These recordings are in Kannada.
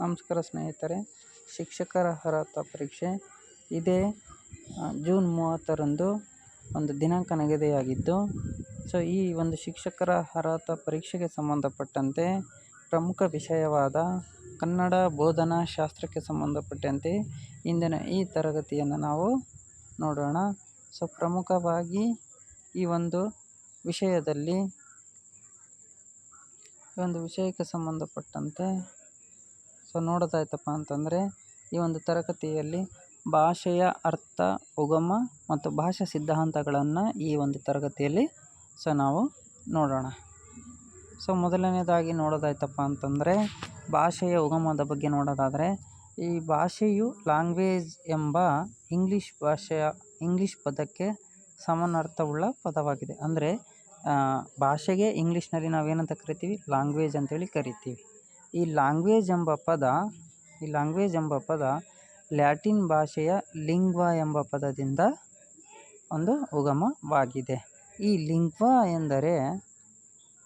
ನಮಸ್ಕಾರ ಸ್ನೇಹಿತರೆ, ಶಿಕ್ಷಕರ ಅರ್ಹತಾ ಪರೀಕ್ಷೆ. ಇದೇ ಜೂನ್ ಮೂವತ್ತರಂದು ಒಂದು ದಿನಾಂಕ ನಿಗದಿಯಾಗಿದ್ದು, ಸೊ ಈ ಒಂದು ಶಿಕ್ಷಕರ ಅರ್ಹತಾ ಪರೀಕ್ಷೆಗೆ ಸಂಬಂಧಪಟ್ಟಂತೆ ಪ್ರಮುಖ ವಿಷಯವಾದ ಕನ್ನಡ ಬೋಧನಾ ಶಾಸ್ತ್ರಕ್ಕೆ ಸಂಬಂಧಪಟ್ಟಂತೆ ಇಂದಿನ ಈ ತರಗತಿಯನ್ನು ನಾವು ನೋಡೋಣ. ಸೊ ಪ್ರಮುಖವಾಗಿ ಈ ಒಂದು ವಿಷಯದಲ್ಲಿ, ಈ ಒಂದು ವಿಷಯಕ್ಕೆ ಸಂಬಂಧಪಟ್ಟಂತೆ ಸೊ ನೋಡೋದಾಯ್ತಪ್ಪ ಅಂತಂದರೆ, ಈ ಒಂದು ತರಗತಿಯಲ್ಲಿ ಭಾಷೆಯ ಅರ್ಥ, ಉಗಮ ಮತ್ತು ಭಾಷಾ ಸಿದ್ಧಾಂತಗಳನ್ನು ಈ ಒಂದು ತರಗತಿಯಲ್ಲಿ ಸೊ, ನಾವು ನೋಡೋಣ. ಸೊ ಮೊದಲನೇದಾಗಿ ನೋಡೋದಾಯ್ತಪ್ಪ ಅಂತಂದರೆ, ಭಾಷೆಯ ಉಗಮದ ಬಗ್ಗೆ ನೋಡೋದಾದರೆ, ಈ ಭಾಷೆಯು ಲ್ಯಾಂಗ್ವೇಜ್ ಎಂಬ ಇಂಗ್ಲೀಷ್ ಭಾಷೆಯ, ಇಂಗ್ಲೀಷ್ ಪದಕ್ಕೆ ಸಮಾನಾರ್ಥವುಳ್ಳ ಪದವಾಗಿದೆ. ಅಂದರೆ ಭಾಷೆಗೆ ಇಂಗ್ಲೀಷ್ನಲ್ಲಿ ನಾವೇನಂತ ಕರಿತೀವಿ? ಲ್ಯಾಂಗ್ವೇಜ್ ಅಂತೇಳಿ ಕರಿತೀವಿ. ಈ ಲ್ಯಾಂಗ್ವೇಜ್ ಎಂಬ ಪದ, ಈ ಲ್ಯಾಂಗ್ವೇಜ್ ಎಂಬ ಪದ ಲ್ಯಾಟಿನ್ ಭಾಷೆಯ ಲಿಂಗ್ವಾ ಎಂಬ ಪದದಿಂದ ಒಂದು ಉಗಮವಾಗಿದೆ. ಈ ಲಿಂಗ್ವಾ ಎಂದರೆ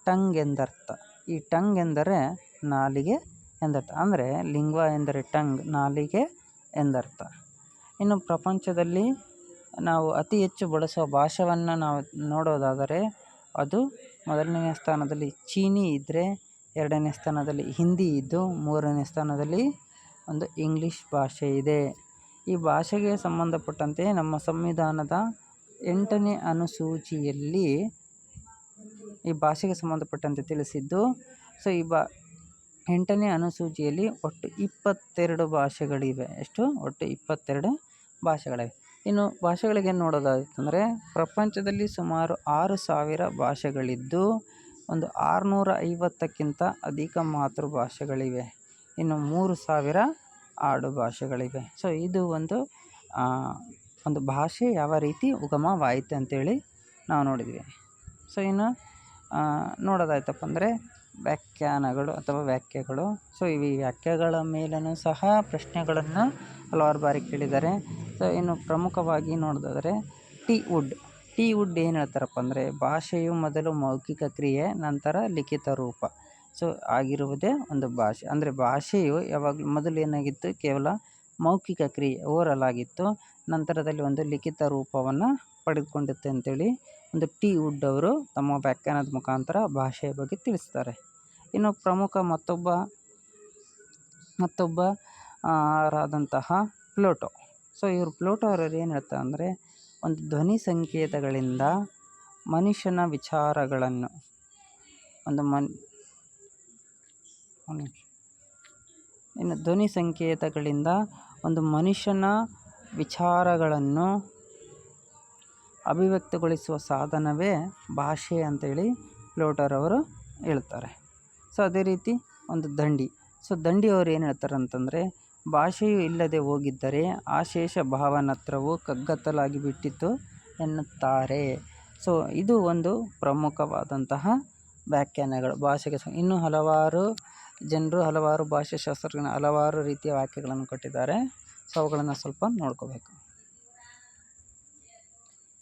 ಟಂಗ್ ಎಂದರ್ಥ. ಈ ಟಂಗ್ ಎಂದರೆ ನಾಲಿಗೆ ಎಂದರ್ಥ. ಅಂದರೆ ಲಿಂಗ್ವಾ ಎಂದರೆ ಟಂಗ್, ನಾಲಿಗೆ ಎಂದರ್ಥ. ಇನ್ನು ಪ್ರಪಂಚದಲ್ಲಿ ನಾವು ಅತಿ ಹೆಚ್ಚು ಬಳಸುವ ಭಾಷೆಯನ್ನು ನಾವು ನೋಡೋದಾದರೆ ಅದು ಮೊದಲನೆಯ ಸ್ಥಾನದಲ್ಲಿ ಚೀನಿ ಇದ್ದರೆ ಎರಡನೇ ಸ್ಥಾನದಲ್ಲಿ ಹಿಂದಿ ಇದ್ದು ಮೂರನೇ ಸ್ಥಾನದಲ್ಲಿ ಒಂದು ಇಂಗ್ಲೀಷ್ ಭಾಷೆ ಇದೆ. ಈ ಭಾಷೆಗೆ ಸಂಬಂಧಪಟ್ಟಂತೆ ನಮ್ಮ ಸಂವಿಧಾನದ ಎಂಟನೇ ಅನುಸೂಚಿಯಲ್ಲಿ ಈ ಭಾಷೆಗೆ ಸಂಬಂಧಪಟ್ಟಂತೆ ತಿಳಿಸಿದ್ದು, ಸೊ ಈ ಬಾ, ಎಂಟನೇ ಅನುಸೂಚಿಯಲ್ಲಿ ಒಟ್ಟು ಇಪ್ಪತ್ತೆರಡು ಭಾಷೆಗಳಿವೆ. ಎಷ್ಟು? ಒಟ್ಟು ಇಪ್ಪತ್ತೆರಡು ಭಾಷೆಗಳಿವೆ. ಇನ್ನು ಭಾಷೆಗಳಿಗೆ ನೋಡೋದಾಗಿತ್ತಂದರೆ ಪ್ರಪಂಚದಲ್ಲಿ ಸುಮಾರು ಆರು ಸಾವಿರ ಭಾಷೆಗಳಿದ್ದು ಒಂದು ಆರುನೂರ ಐವತ್ತಕ್ಕಿಂತ ಅಧಿಕ ಮಾತೃಭಾಷೆಗಳಿವೆ. ಇನ್ನು ಮೂರು ಸಾವಿರ ಆಡು ಭಾಷೆಗಳಿವೆ ಸೊ ಇದು ಒಂದು ಒಂದು ಭಾಷೆ ಯಾವ ರೀತಿ ಉಗಮವಾಯಿತು ಅಂತೇಳಿ ನಾವು ನೋಡಿದ್ವಿ. ಸೊ ಇನ್ನು ನೋಡೋದಾಯ್ತಪ್ಪ ಅಂದರೆ ವ್ಯಾಖ್ಯಾನಗಳು ಅಥವಾ ವ್ಯಾಖ್ಯೆಗಳು. ಸೊ ಈ ವ್ಯಾಖ್ಯೆಗಳ ಮೇಲೂ ಸಹ ಪ್ರಶ್ನೆಗಳನ್ನು ಹಲವಾರು ಬಾರಿ ಕೇಳಿದ್ದಾರೆ. ಸೊ ಇನ್ನು ಪ್ರಮುಖವಾಗಿ ನೋಡೋದಾದರೆ ಟಿ ವುಡ್. ಟಿ ವುಡ್ ಏನು ಹೇಳ್ತಾರಪ್ಪ ಅಂದರೆ ಭಾಷೆಯು ಮೊದಲು ಮೌಖಿಕ ಕ್ರಿಯೆ, ನಂತರ ಲಿಖಿತ ರೂಪ. ಸೊ, ಆಗಿರುವುದೇ ಒಂದು ಭಾಷೆ. ಅಂದರೆ ಭಾಷೆಯು ಯಾವಾಗಲೂ ಮೊದಲು ಏನಾಗಿತ್ತು? ಕೇವಲ ಮೌಖಿಕ ಕ್ರಿಯೆ ಓರಲ್ ಆಗಿತ್ತು ನಂತರದಲ್ಲಿ ಒಂದು ಲಿಖಿತ ರೂಪವನ್ನು ಪಡೆದುಕೊಂಡಿತ್ತು ಅಂತೇಳಿ ಒಂದು ಟಿ ವುಡ್ ಅವರು ತಮ್ಮ ವ್ಯಾಖ್ಯಾನದ ಮುಖಾಂತರ ಭಾಷೆಯ ಬಗ್ಗೆ ತಿಳಿಸ್ತಾರೆ. ಇನ್ನು ಪ್ರಮುಖ ಮತ್ತೊಬ್ಬ ಮತ್ತೊಬ್ಬ ರಾದಂತಹ ಪ್ಲೋಟೋ. ಸೊ, ಇವರು ಪ್ಲೋಟೋ ಅವರು ಏನು ಹೇಳ್ತಾರೆ ಅಂದರೆ ಒಂದು ಧ್ವನಿ ಸಂಕೇತಗಳಿಂದ ಮನುಷ್ಯನ ವಿಚಾರಗಳನ್ನು, ಒಂದು ಮನ್ ಇನ್ನು ಧ್ವನಿ ಸಂಕೇತಗಳಿಂದ ಒಂದು ಮನುಷ್ಯನ ವಿಚಾರಗಳನ್ನು ಅಭಿವ್ಯಕ್ತಗೊಳಿಸುವ ಸಾಧನವೇ ಭಾಷೆ ಅಂತೇಳಿ ಪ್ಲೋಟರವರು ಹೇಳ್ತಾರೆ. ಸೊ ಅದೇ ರೀತಿ ಒಂದು ದಂಡಿ. ಸೊ ದಂಡಿಯವರು ಏನು ಹೇಳ್ತಾರೆ ಅಂತಂದರೆ ಭಾಷೆಯು ಇಲ್ಲದೆ ಹೋಗಿದ್ದರೆ ಆಶೇಷ ಭಾವನತ್ರವು ಕಗ್ಗತ್ತಲಾಗಿ ಬಿಟ್ಟಿತ್ತು ಎನ್ನುತ್ತಾರೆ. ಸೊ, ಇದು ಒಂದು ಪ್ರಮುಖವಾದಂತಹ ವ್ಯಾಖ್ಯಾನಗಳು. ಭಾಷೆಗೆ ಇನ್ನೂ ಹಲವಾರು ಜನರು, ಹಲವಾರು ಭಾಷಾಶಾಸ್ತ್ರಜ್ಞ ಹಲವಾರು ರೀತಿಯ ವಾಕ್ಯಗಳನ್ನು ಕೊಟ್ಟಿದ್ದಾರೆ. ಸೊ, ಅವುಗಳನ್ನು ಸ್ವಲ್ಪ ನೋಡ್ಕೋಬೇಕು.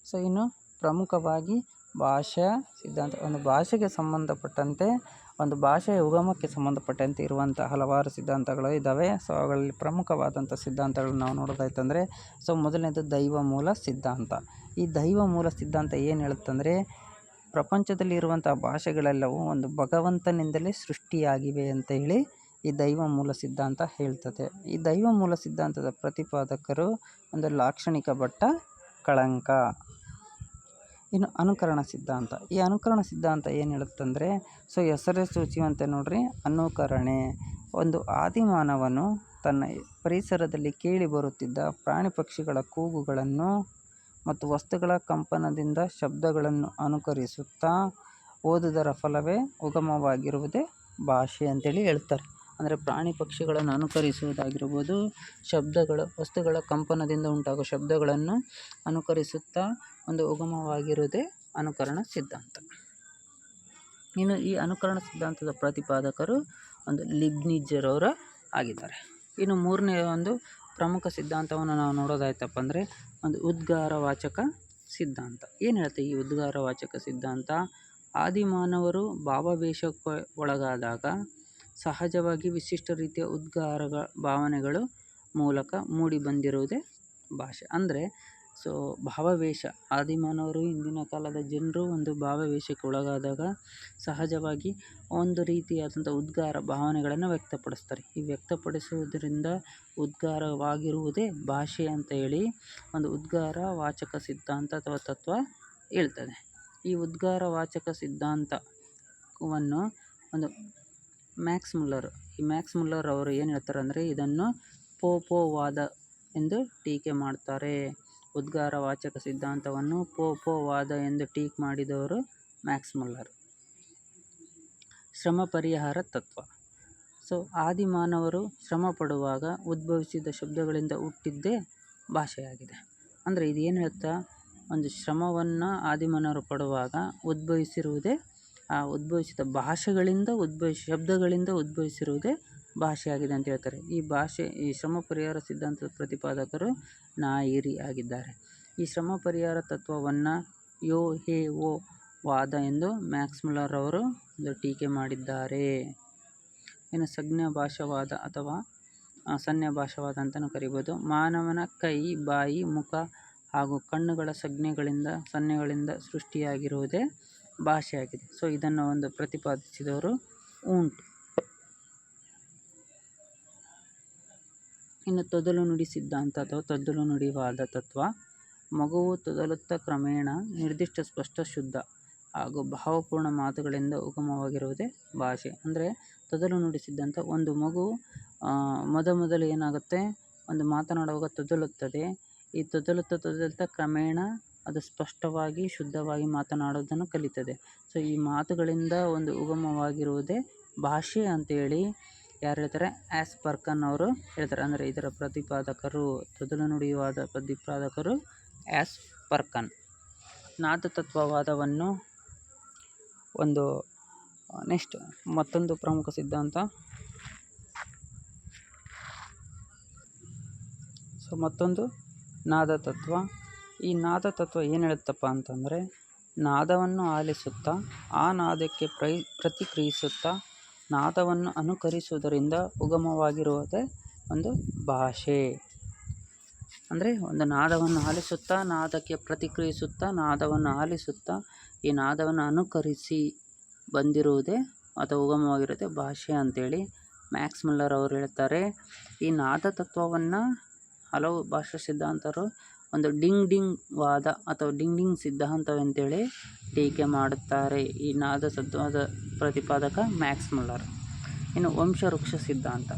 ಸೊ, ಇನ್ನು ಪ್ರಮುಖವಾಗಿ ಭಾಷಾ ಸಿದ್ಧಾಂತ, ಒಂದು ಭಾಷೆಗೆ ಸಂಬಂಧಪಟ್ಟಂತೆ ಒಂದು ಭಾಷೆಯ ಉಗಮಕ್ಕೆ ಸಂಬಂಧಪಟ್ಟಂತೆ ಇರುವಂಥ ಹಲವಾರು ಸಿದ್ಧಾಂತಗಳು ಇದ್ದಾವೆ. ಸೊ, ಅವುಗಳಲ್ಲಿ ಪ್ರಮುಖವಾದಂಥ ಸಿದ್ಧಾಂತಗಳನ್ನು ನಾವು ನೋಡೋದಾಯ್ತಂದರೆ, ಸೊ, ಮೊದಲನೇದು ದೈವ ಮೂಲ ಸಿದ್ಧಾಂತ. ಈ ದೈವ ಮೂಲ ಸಿದ್ಧಾಂತ ಏನು ಹೇಳುತ್ತಂದರೆ, ಪ್ರಪಂಚದಲ್ಲಿ ಇರುವಂಥ ಭಾಷೆಗಳೆಲ್ಲವೂ ಒಂದು ಭಗವಂತನಿಂದಲೇ ಸೃಷ್ಟಿಯಾಗಿವೆ ಅಂತ ಹೇಳಿ ಈ ದೈವ ಮೂಲ ಸಿದ್ಧಾಂತ ಹೇಳ್ತದೆ. ಈ ದೈವ ಮೂಲ ಸಿದ್ಧಾಂತದ ಪ್ರತಿಪಾದಕರು ಒಂದು ಲಾಕ್ಷಣಿಕ ಭಟ್ಟ ಕಳಂಕ. ಇನ್ನು ಅನುಕರಣ ಸಿದ್ಧಾಂತ. ಈ ಅನುಕರಣ ಸಿದ್ಧಾಂತ ಏನು ಹೇಳುತ್ತಂದರೆ, ಸೊ ಹೆಸರೇ ಸೂಚಿಯುವಂತೆ ನೋಡ್ರಿ, ಅನುಕರಣೆ. ಒಂದು ಆದಿಮಾನವನ್ನು ತನ್ನ ಪರಿಸರದಲ್ಲಿ ಕೇಳಿ ಬರುತ್ತಿದ್ದ ಪ್ರಾಣಿ ಪಕ್ಷಿಗಳ ಕೂಗುಗಳನ್ನು ಮತ್ತು ವಸ್ತುಗಳ ಕಂಪನದಿಂದ ಶಬ್ದಗಳನ್ನು ಅನುಕರಿಸುತ್ತಾ ಓದುದರ ಫಲವೇ ಉಗಮವಾಗಿರುವುದೇ ಭಾಷೆ ಅಂತೇಳಿ ಹೇಳ್ತಾರೆ. ಅಂದರೆ ಪ್ರಾಣಿ ಪಕ್ಷಿಗಳನ್ನು ಅನುಕರಿಸುವುದಾಗಿರ್ಬೋದು, ಶಬ್ದಗಳ, ವಸ್ತುಗಳ ಕಂಪನದಿಂದ ಉಂಟಾಗುವ ಶಬ್ದಗಳನ್ನು ಅನುಕರಿಸುತ್ತಾ ಒಂದು ಉಗಮವಾಗಿರುವುದೇ ಅನುಕರಣ ಸಿದ್ಧಾಂತ. ಇನ್ನು ಈ ಅನುಕರಣ ಸಿದ್ಧಾಂತದ ಪ್ರತಿಪಾದಕರು ಒಂದು ಲಿಬ್ನಿಜರವರ ಆಗಿದ್ದಾರೆ. ಇನ್ನು ಮೂರನೇ ಒಂದು ಪ್ರಮುಖ ಸಿದ್ಧಾಂತವನ್ನು ನಾವು ನೋಡೋದಾಯ್ತಪ್ಪ ಅಂದರೆ ಒಂದು ಉದ್ಗಾರವಾಚಕ ಸಿದ್ಧಾಂತ. ಏನು ಹೇಳುತ್ತೆ ಈ ಉದ್ಗಾರವಾಚಕ ಸಿದ್ಧಾಂತ? ಆದಿಮಾನವರು ಭಾವಾವೇಶಕ್ಕೆ ಒಳಗಾದಾಗ ಸಹಜವಾಗಿ ವಿಶಿಷ್ಟ ರೀತಿಯ ಉದ್ಗಾರಗಳ ಭಾವನೆಗಳು ಮೂಲಕ ಮೂಡಿ ಬಂದಿರುವುದೇ ಭಾಷೆ. ಅಂದರೆ ಸೊ ಭಾವವೇಷ. ಆದಿಮಾನವರು ಹಿಂದಿನ ಕಾಲದ ಜನರು ಒಂದು ಭಾವವೇಷಕ್ಕೆ ಒಳಗಾದಾಗ ಸಹಜವಾಗಿ ಒಂದು ರೀತಿಯಾದಂಥ ಉದ್ಗಾರ ಭಾವನೆಗಳನ್ನು ವ್ಯಕ್ತಪಡಿಸ್ತಾರೆ. ಈ ವ್ಯಕ್ತಪಡಿಸುವುದರಿಂದ ಉದ್ಗಾರವಾಗಿರುವುದೇ ಭಾಷೆ ಅಂತ ಹೇಳಿ ಒಂದು ಉದ್ಗಾರ ವಾಚಕ ಸಿದ್ಧಾಂತ ಅಥವಾ ತತ್ವ ಹೇಳ್ತದೆ. ಈ ಉದ್ಗಾರ ವಾಚಕ ಸಿದ್ಧಾಂತವನ್ನು ಒಂದು ಮ್ಯಾಕ್ಸ್ ಮುಲ್ಲರ್, ಈ ಮ್ಯಾಕ್ಸ್ ಮುಲ್ಲರ್ ಅವರು ಏನು ಹೇಳ್ತಾರೆ ಅಂದರೆ ಇದನ್ನು ಪೋಪೋವಾದ ಎಂದು ಟೀಕೆ ಮಾಡ್ತಾರೆ. ಉದ್ಗಾರ ವಾಚಕ ಸಿದ್ಧಾಂತವನ್ನು ಪೋಪೋವಾದ ಎಂದು ಟೀಕ್ ಮಾಡಿದವರು ಮ್ಯಾಕ್ಸ್ ಮುಲ್ಲರ್. ಶ್ರಮ ಪರಿಹಾರ ತತ್ವ. ಸೊ, ಆದಿಮಾನವರು ಶ್ರಮ ಪಡುವಾಗ ಉದ್ಭವಿಸಿದ ಶಬ್ದಗಳಿಂದ ಹುಟ್ಟಿದ್ದೇ ಭಾಷೆಯಾಗಿದೆ. ಅಂದರೆ ಇದೇನು ಹೇಳ್ತಾ, ಒಂದು ಶ್ರಮವನ್ನು ಆದಿಮಾನವರು ಪಡುವಾಗ ಉದ್ಭವಿಸಿರುವುದೇ, ಆ ಉದ್ಭವಿಸಿದ ಭಾಷೆಗಳಿಂದ ಉದ್ಭವಿಸಿ, ಶಬ್ದಗಳಿಂದ ಉದ್ಭವಿಸಿರುವುದೇ ಭಾಷೆಯಾಗಿದೆ ಅಂತ ಹೇಳ್ತಾರೆ. ಈ ಭಾಷೆ, ಈ ಶ್ರಮ ಪರಿಹಾರ ಸಿದ್ಧಾಂತದ ಪ್ರತಿಪಾದಕರು ನಾಯಿರಿ ಆಗಿದ್ದಾರೆ. ಈ ಶ್ರಮ ಪರಿಹಾರ ತತ್ವವನ್ನು ಯೋ, ಹೇ, ಓ, ವಾದ ಎಂದು ಮ್ಯಾಕ್ಸ್ ಮುಲ್ಲರ್ ಅವರು ಒಂದು ಟೀಕೆ ಮಾಡಿದ್ದಾರೆ. ಇನ್ನು ಸಜ್ಞ ಭಾಷಾವಾದ ಅಥವಾ ಸನ್ನೆ ಭಾಷಾವಾದ ಅಂತಲೂ ಕರಿಬೋದು. ಮಾನವನ ಕೈ, ಬಾಯಿ, ಮುಖ ಹಾಗೂ ಕಣ್ಣುಗಳ ಸಂಜ್ಞೆಗಳಿಂದ, ಸನ್ನೆಗಳಿಂದ ಸೃಷ್ಟಿಯಾಗಿರುವುದೇ ಭಾಷೆಯಾಗಿದೆ. ಸೊ ಇದನ್ನು ಒಂದು ಪ್ರತಿಪಾದಿಸಿದವರು ಉಂಟು. ಇನ್ನು ತೊದಲು ನುಡಿ ಸಿದ್ಧಾಂತ ಅಥವಾ ತೊದಲು ನುಡಿವಾದ ತತ್ವ, ಮಗುವು ತೊದಲುತ್ತ ಕ್ರಮೇಣ ನಿರ್ದಿಷ್ಟ ಸ್ಪಷ್ಟ ಶುದ್ಧ ಹಾಗೂ ಭಾವಪೂರ್ಣ ಮಾತುಗಳಿಂದ ಉಗಮವಾಗಿರುವುದೇ ಭಾಷೆ. ಅಂದರೆ ತೊದಲು ನುಡಿ ಒಂದು ಮಗು ಮೊದಮೊದಲು ಏನಾಗುತ್ತೆ? ಒಂದು ಮಾತನಾಡುವಾಗ ತೊದಲುತ್ತದೆ. ಈ ತೊದಲುತ್ತ ತೊದಲುತ್ತ ಕ್ರಮೇಣ ಅದು ಸ್ಪಷ್ಟವಾಗಿ, ಶುದ್ಧವಾಗಿ ಮಾತನಾಡೋದನ್ನು ಕಲಿತದೆ. ಸೊ ಈ ಮಾತುಗಳಿಂದ ಒಂದು ಉಗಮವಾಗಿರುವುದೇ ಭಾಷೆ ಅಂತೇಳಿ ಯಾರು ಹೇಳ್ತಾರೆ? ಆ್ಯಸ್ ಪರ್ಕನ್ ಅವರು ಹೇಳ್ತಾರೆ. ಅಂದರೆ ಇದರ ಪ್ರತಿಪಾದಕರು ತೊದಲು ನುಡಿಯುವಾದ ಪ್ರತಿಪಾದಕರು ಆ್ಯಸ್ ಪರ್ಕನ್. ನಾದತತ್ವವಾದವನ್ನು ಒಂದು, ನೆಕ್ಸ್ಟ್ ಮತ್ತೊಂದು ಪ್ರಮುಖ ಸಿದ್ಧಾಂತ. ಸೊ ಮತ್ತೊಂದು ನಾದ ತತ್ವ ಈ ನಾದ ತತ್ವ ಏನು ಹೇಳುತ್ತಪ್ಪ ಅಂತಂದರೆ, ನಾದವನ್ನು ಆಲಿಸುತ್ತಾ, ಆ ನಾದಕ್ಕೆ ಪ್ರೈ, ಪ್ರತಿಕ್ರಿಯಿಸುತ್ತಾ ನಾದವನ್ನು ಅನುಕರಿಸುವುದರಿಂದ ಉಗಮವಾಗಿರುವುದೇ ಒಂದು ಭಾಷೆ. ಅಂದರೆ ಒಂದು ನಾದವನ್ನು ಆಲಿಸುತ್ತಾ, ನಾದಕ್ಕೆ ಪ್ರತಿಕ್ರಿಯಿಸುತ್ತಾ, ನಾದವನ್ನು ಆಲಿಸುತ್ತಾ ಈ ನಾದವನ್ನು ಅನುಕರಿಸಿ ಬಂದಿರುವುದೇ ಅಥವಾ ಉಗಮವಾಗಿರುತ್ತೆ ಭಾಷೆ ಅಂತೇಳಿ ಮ್ಯಾಕ್ಸ್ ಮುಲ್ಲರ್ ಅವರು ಹೇಳ್ತಾರೆ. ಈ ನಾದ ತತ್ವವನ್ನು ಹಲವು ಭಾಷಾ ಸಿದ್ಧಾಂತರು ಒಂದು ಡಿಂಗ್ ಡಿಂಗ್ ವಾದ ಅಥವಾ ಡಿಂಗ್ ಡಿಂಗ್ ಸಿದ್ಧಾಂತವೆಂತೇಳಿ ಟೀಕೆ ಮಾಡುತ್ತಾರೆ. ಈ ನಾದ ತತ್ವದ ಪ್ರತಿಪಾದಕ ಮ್ಯಾಕ್ಸ್ ಮುಲ್ಲರ್. ಇನ್ನು ವಂಶವೃಕ್ಷ ಸಿದ್ಧಾಂತ.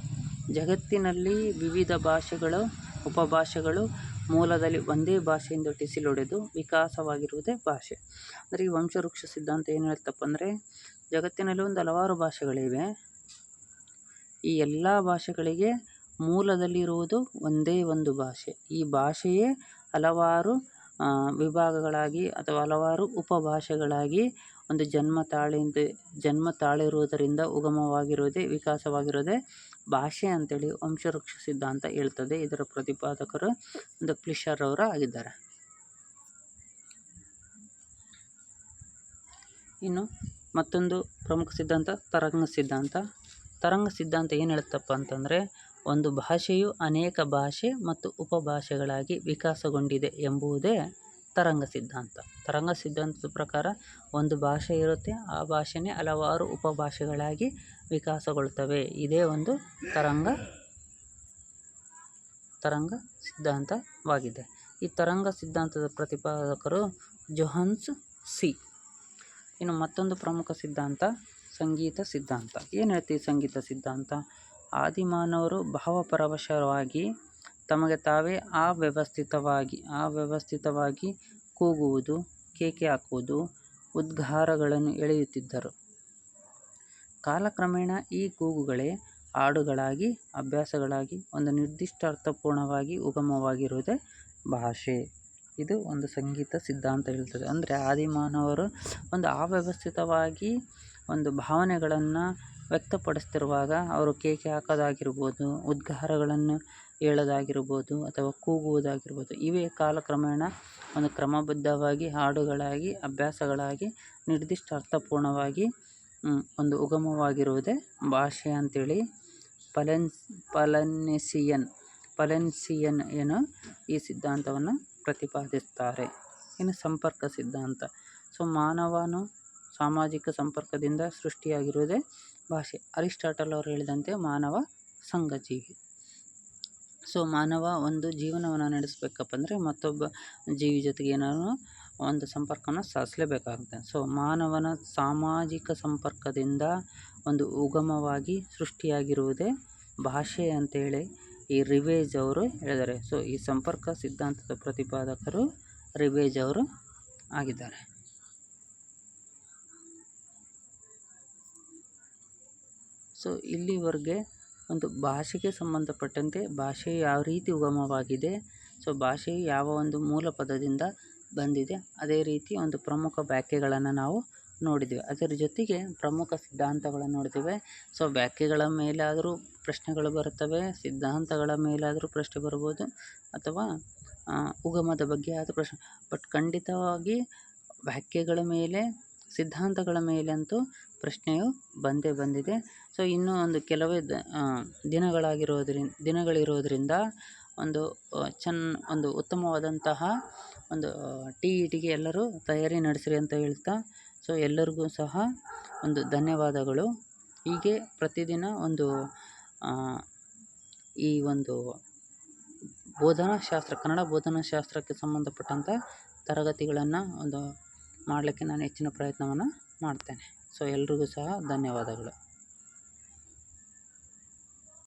ಜಗತ್ತಿನಲ್ಲಿ ವಿವಿಧ ಭಾಷೆಗಳು, ಉಪಭಾಷೆಗಳು ಮೂಲದಲ್ಲಿ ಒಂದೇ ಭಾಷೆಯಿಂದ ಟಿಸಿಲೊಡೆದು ವಿಕಾಸವಾಗಿರುವುದೇ ಭಾಷೆ. ಅಂದರೆ ಈ ವಂಶವೃಕ್ಷ ಸಿದ್ಧಾಂತ ಏನು ಹೇಳ್ತಪ್ಪ ಅಂದರೆ, ಜಗತ್ತಿನಲ್ಲಿ ಒಂದು ಹಲವಾರು ಭಾಷೆಗಳಿವೆ. ಈ ಎಲ್ಲ ಭಾಷೆಗಳಿಗೆ ಮೂಲದಲ್ಲಿರುವುದು ಒಂದೇ ಒಂದು ಭಾಷೆ. ಈ ಭಾಷೆಯೇ ಹಲವಾರು ವಿಭಾಗಗಳಾಗಿ ಅಥವಾ ಹಲವಾರು ಉಪಭಾಷೆಗಳಾಗಿ ಒಂದು ಜನ್ಮ ತಾಳಿಂದ, ಜನ್ಮ ತಾಳಿರುವುದರಿಂದ ಉಗಮವಾಗಿರುವುದೇ ವಿಕಾಸವಾಗಿರೋದೇ ಭಾಷೆ ಅಂತೇಳಿ ವಂಶವೃಕ್ಷ ಸಿದ್ಧಾಂತ ಹೇಳ್ತದೆ. ಇದರ ಪ್ರತಿಪಾದಕರು ಒಂದು ಪ್ಲಿಷರ್ ಅವರು ಆಗಿದ್ದಾರೆ. ಇನ್ನು ಮತ್ತೊಂದು ಪ್ರಮುಖ ಸಿದ್ಧಾಂತ ತರಂಗ ಸಿದ್ಧಾಂತ. ತರಂಗ ಸಿದ್ಧಾಂತ ಏನು ಹೇಳುತ್ತಪ್ಪ ಅಂತಂದರೆ ಒಂದು ಭಾಷೆಯು ಅನೇಕ ಭಾಷೆ ಮತ್ತು ಉಪಭಾಷೆಗಳಾಗಿ ವಿಕಾಸಗೊಂಡಿದೆ ಎಂಬುದೇ ತರಂಗ ಸಿದ್ಧಾಂತ. ತರಂಗ ಸಿದ್ಧಾಂತದ ಪ್ರಕಾರ ಒಂದು ಭಾಷೆ ಇರುತ್ತೆ, ಆ ಭಾಷೆನೇ ಹಲವಾರು ಉಪಭಾಷೆಗಳಾಗಿ ವಿಕಾಸಗೊಳ್ತವೆ. ಇದೇ ಒಂದು ತರಂಗ ತರಂಗ ಸಿದ್ಧಾಂತವಾಗಿದೆ. ಈ ತರಂಗ ಸಿದ್ಧಾಂತದ ಪ್ರತಿಪಾದಕರು ಜೊಹನ್ಸ್ ಸಿ. ಇನ್ನು ಮತ್ತೊಂದು ಪ್ರಮುಖ ಸಿದ್ಧಾಂತ, ಸಂಗೀತ ಸಿದ್ಧಾಂತ. ಏನು ಹೇಳ್ತೀವಿ ಸಂಗೀತ ಸಿದ್ಧಾಂತ? ಆದಿಮಾನವರು ಭಾವಪರವಶವಾಗಿ ತಮಗೆ ತಾವೇ ಅವ್ಯವಸ್ಥಿತವಾಗಿ ಅವ್ಯವಸ್ಥಿತವಾಗಿ ಕೂಗುವುದು, ಕೇಕೆ ಹಾಕುವುದು, ಉದ್ಗಾರಗಳನ್ನು ಎಳೆಯುತ್ತಿದ್ದರು. ಕಾಲಕ್ರಮೇಣ ಈ ಕೂಗುಗಳೇ ಹಾಡುಗಳಾಗಿ, ಅಭ್ಯಾಸಗಳಾಗಿ, ಒಂದು ನಿರ್ದಿಷ್ಟ ಅರ್ಥಪೂರ್ಣವಾಗಿ ಉಗಮವಾಗಿರುವುದೇ ಭಾಷೆ. ಇದು ಒಂದು ಸಂಗೀತ ಸಿದ್ಧಾಂತ ಹೇಳ್ತದೆ. ಅಂದರೆ ಆದಿಮಾನವರು ಒಂದು ಅವ್ಯವಸ್ಥಿತವಾಗಿ ಒಂದು ಭಾವನೆಗಳನ್ನು ವ್ಯಕ್ತಪಡಿಸ್ತಿರುವಾಗ ಅವರು ಕೇಕೆ ಹಾಕೋದಾಗಿರ್ಬೋದು, ಉದ್ಗಾರಗಳನ್ನು ಹೇಳೋದಾಗಿರ್ಬೋದು ಅಥವಾ ಕೂಗುವುದಾಗಿರ್ಬೋದು. ಇವೇ ಕಾಲಕ್ರಮೇಣ ಒಂದು ಕ್ರಮಬದ್ಧವಾಗಿ, ಹಾಡುಗಳಾಗಿ, ಅಭ್ಯಾಸಗಳಾಗಿ, ನಿರ್ದಿಷ್ಟ ಅರ್ಥಪೂರ್ಣವಾಗಿ ಒಂದು ಉಗಮವಾಗಿರುವುದೇ ಭಾಷೆ ಅಂತೇಳಿ ಪಲೆನ್ ಪಲನೆಸಿಯನ್, ಪಲೆನ್ಸಿಯನ್ ಏನು ಈ ಸಿದ್ಧಾಂತವನ್ನು ಪ್ರತಿಪಾದಿಸ್ತಾರೆ. ಇನ್ನು ಸಂಪರ್ಕ ಸಿದ್ಧಾಂತ. ಸೊ, ಮಾನವನು ಸಾಮಾಜಿಕ ಸಂಪರ್ಕದಿಂದ ಸೃಷ್ಟಿಯಾಗಿರುವುದೇ ಭಾಷೆ. ಅರಿಸ್ಟಾಟಲ್ ಅವರು ಹೇಳಿದಂತೆ ಮಾನವ ಸಂಘಜೀವಿ. ಸೊ, ಮಾನವ ಒಂದು ಜೀವನವನ್ನು ನಡೆಸಬೇಕಪ್ಪ ಅಂದರೆ ಮತ್ತೊಬ್ಬ ಜೀವಿ ಜೊತೆಗೆ ಏನಾದ್ರು ಒಂದು ಸಂಪರ್ಕನ ಸಾಧಿಸಲೇಬೇಕಾಗುತ್ತೆ ಸೊ, ಮಾನವನ ಸಾಮಾಜಿಕ ಸಂಪರ್ಕದಿಂದ ಒಂದು ಉಗಮವಾಗಿ ಸೃಷ್ಟಿಯಾಗಿರುವುದೇ ಭಾಷೆ ಅಂತೇಳಿ ಈ ರಿವೇಜ್ ಅವರು ಹೇಳಿದ್ದಾರೆ. ಸೊ, ಈ ಸಂಪರ್ಕ ಸಿದ್ಧಾಂತದ ಪ್ರತಿಪಾದಕರು ರಿವೇಜ್ ಅವರು ಆಗಿದ್ದಾರೆ. ಸೊ ಇಲ್ಲಿವರೆಗೆ ಒಂದು ಭಾಷೆಗೆ ಸಂಬಂಧಪಟ್ಟಂತೆ ಭಾಷೆ ಯಾವ ರೀತಿ ಉಗಮವಾಗಿದೆ, ಸೊ ಭಾಷೆ ಯಾವ ಒಂದು ಮೂಲ ಪದದಿಂದ ಬಂದಿದೆ, ಅದೇ ರೀತಿ ಒಂದು ಪ್ರಮುಖ ವ್ಯಾಖ್ಯೆಗಳನ್ನು ನಾವು ನೋಡಿದ್ದೇವೆ ಅದರ ಜೊತೆಗೆ ಪ್ರಮುಖ ಸಿದ್ಧಾಂತಗಳನ್ನು ನೋಡ್ತೇವೆ ಸೊ ವ್ಯಾಖ್ಯೆಗಳ ಮೇಲಾದರೂ ಪ್ರಶ್ನೆಗಳು ಬರುತ್ತವೆ, ಸಿದ್ಧಾಂತಗಳ ಮೇಲಾದರೂ ಪ್ರಶ್ನೆ ಬರ್ಬೋದು, ಅಥವಾ ಉಗಮದ ಬಗ್ಗೆ ಆದರೂ ಪ್ರಶ್ನೆ. ಬಟ್ ಖಂಡಿತವಾಗಿ ವ್ಯಾಖ್ಯೆಗಳ ಮೇಲೆ, ಸಿದ್ಧಾಂತಗಳ ಮೇಲಂತೂ ಪ್ರಶ್ನೆಯು ಬಂದೇ ಬಂದಿದೆ. ಸೊ ಇನ್ನೂ ಒಂದು ಕೆಲವೇ ದಿನಗಳಾಗಿರೋದ್ರಿಂದ ದಿನಗಳಿರೋದ್ರಿಂದ ಒಂದು ಚೆನ್ನ ಒಂದು ಉತ್ತಮವಾದಂತಹ ಒಂದು ಟಿ ಇ ಟಿಗೆ ಎಲ್ಲರೂ ತಯಾರಿ ನಡೆಸಿರಿ ಅಂತ ಹೇಳ್ತಾ ಸೊ ಎಲ್ಲರಿಗೂ ಸಹ ಒಂದು ಧನ್ಯವಾದಗಳು. ಹೀಗೆ ಪ್ರತಿದಿನ ಒಂದು ಈ ಒಂದು ಬೋಧನಾಶಾಸ್ತ್ರ ಕನ್ನಡ ಬೋಧನಾಶಾಸ್ತ್ರಕ್ಕೆ ಸಂಬಂಧಪಟ್ಟಂಥ ತರಗತಿಗಳನ್ನು ಒಂದು ಮಾಡಲಿಕ್ಕೆ ನಾನು ಹೆಚ್ಚಿನ ಪ್ರಯತ್ನವನ್ನು ಮಾಡ್ತೇನೆ. ಸೊ ಎಲ್ರಿಗೂ ಸಹ ಧನ್ಯವಾದಗಳು.